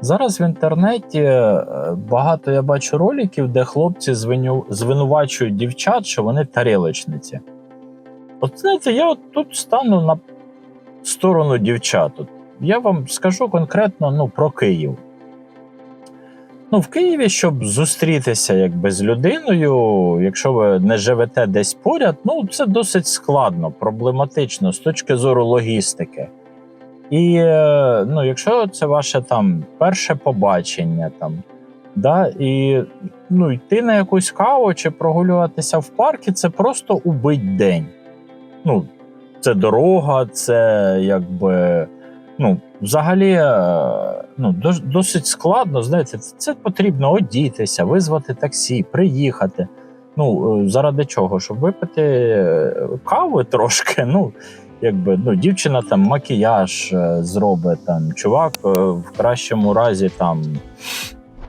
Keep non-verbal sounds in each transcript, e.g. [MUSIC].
Зараз в інтернеті е, багато я бачу роликів, де хлопці звиню... звинувачують дівчат, що вони тарілочниці. От знаєте, я от тут стану на сторону дівчат. От Я вам скажу конкретно ну, про Київ. Ну, в Києві, щоб зустрітися якби, з людиною, якщо ви не живете десь поряд, ну це досить складно, проблематично з точки зору логістики. І е, ну, якщо це ваше там перше побачення, там, да, і ну, йти на якусь каву чи прогулюватися в парку, це просто убить день. Ну, це дорога, це якби. Ну, взагалі, е, ну, досить складно, знаєте, це, потрібно одітися, визвати таксі, приїхати. Ну, е, заради чого? Щоб випити кави трошки. Ну, якби ну, дівчина там макіяж е, зробить, там, чувак е, в кращому разі там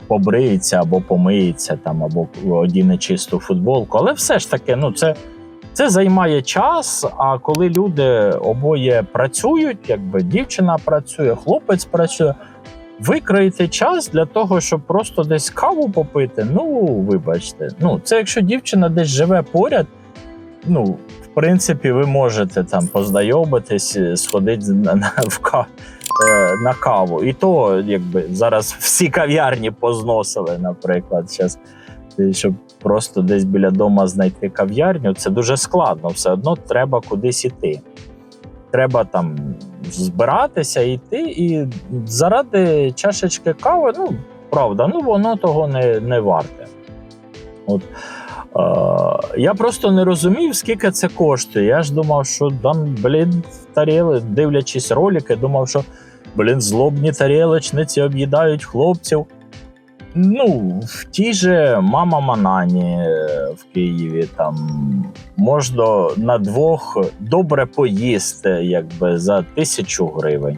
побриється або помиється, там, або одіне чисту футболку. Але все ж таки, ну, це, це займає час. А коли люди обоє працюють, якби дівчина працює, хлопець працює. Викроїти час для того, щоб просто десь каву попити. Ну, вибачте, ну це якщо дівчина десь живе поряд, ну, принципі, ви можете там познайомитись, е, сходити на, на, в е, на каву. І то, якби зараз всі кав'ярні позносили, наприклад, зараз, щоб просто десь біля дома знайти кав'ярню, це дуже складно. Все одно треба кудись іти. Треба там збиратися, йти, і заради чашечки кави, ну, правда, ну воно того не, не варте. От, я просто не розумів, скільки це коштує. Я ж думав, що там, блін, таріли, дивлячись ролики, думав, що блін, злобні тарілочниці об'їдають хлопців. Ну, в тій же Мама Манані е, в Києві там можна на двох добре поїсти, якби за тисячу гривень.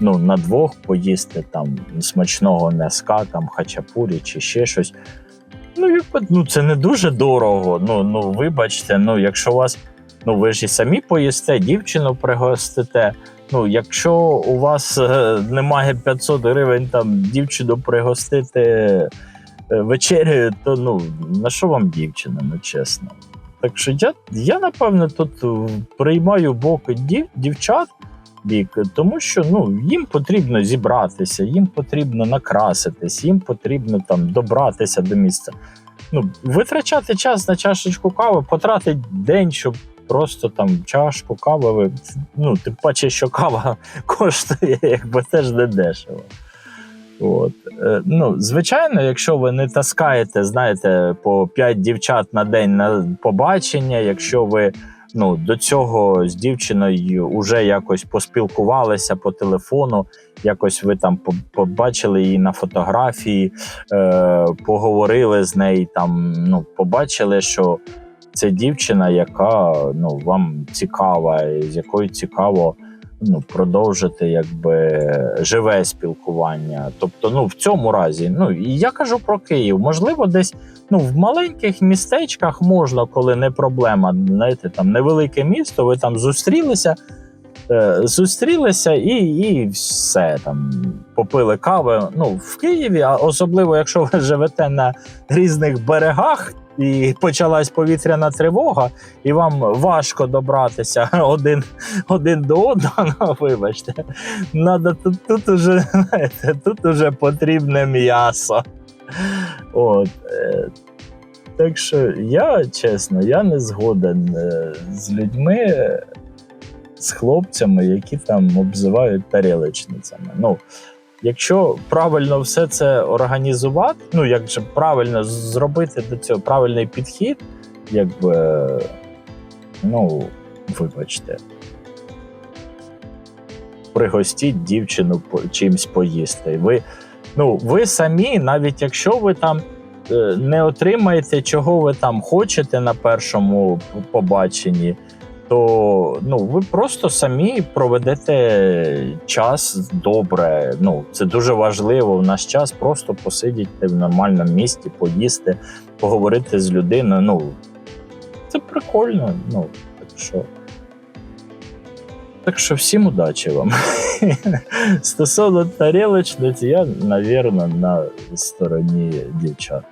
Ну, на двох поїсти там смачного м'яска, там хачапурі чи ще щось. Ну, якби, ну це не дуже дорого. Ну, ну вибачте, ну, якщо у вас, ну ви ж і самі поїсте, дівчину пригостите. Ну, якщо у вас е, немає 500 гривень там дівчину пригостити е, вечерею, то ну на що вам дівчина, ну чесно. Так що я, я напевне, тут е, приймаю боки дів, дівчат бік, тому що ну, їм потрібно зібратися, їм потрібно накраситись, їм потрібно там добратися до місця. Ну, витрачати час на чашечку кави, потратити день, щоб просто там чашку кави. ви- Ну, тим паче, що кава [LAUGHS] коштує, якби теж не дешево. От. Е, ну, звичайно, якщо ви не таскаєте, знаєте, по 5 дівчат на день на побачення, якщо ви ну, до цього з дівчиною вже якось поспілкувалися по телефону, якось ви там по- побачили її на фотографії, е, поговорили з нею, там, ну, побачили, що це дівчина, яка ну, вам цікава, з якою цікаво ну, продовжити якби живе спілкування. Тобто, ну в цьому разі, ну і я кажу про Київ. Можливо, десь ну в маленьких містечках можна, коли не проблема. Знаєте, там невелике місто, ви там зустрілися. е, Зустрілися і, і все там попили кави. Ну в Києві, а особливо якщо ви живете на різних берегах, і почалась повітряна тривога, і вам важко добратися [LAUGHS] один, один до одного. [LAUGHS] Вибачте, надо тут, тут уже [LAUGHS] знаєте, тут уже потрібне м'ясо. От. Е, так що я чесно, я не згоден е, з людьми, з хлопцями, які там обзивають тарілочницями. Ну, якщо правильно все це організувати, ну як же правильно зробити до цього правильний підхід, якби ну, вибачте. Пригостіть дівчину чимсь поїсти. Ви, ну, ви самі, навіть якщо ви там е, не отримаєте, чого ви там хочете на першому побаченні, то ну, ви просто самі проведете час добре. Ну, це дуже важливо в наш час просто посидіти в нормальному місті, поїсти, поговорити з людиною. Ну, це прикольно. Ну, так що. Так що всім удачі вам. [LAUGHS] Стосовно тарілочниці, я, навірно, на стороні дівчат.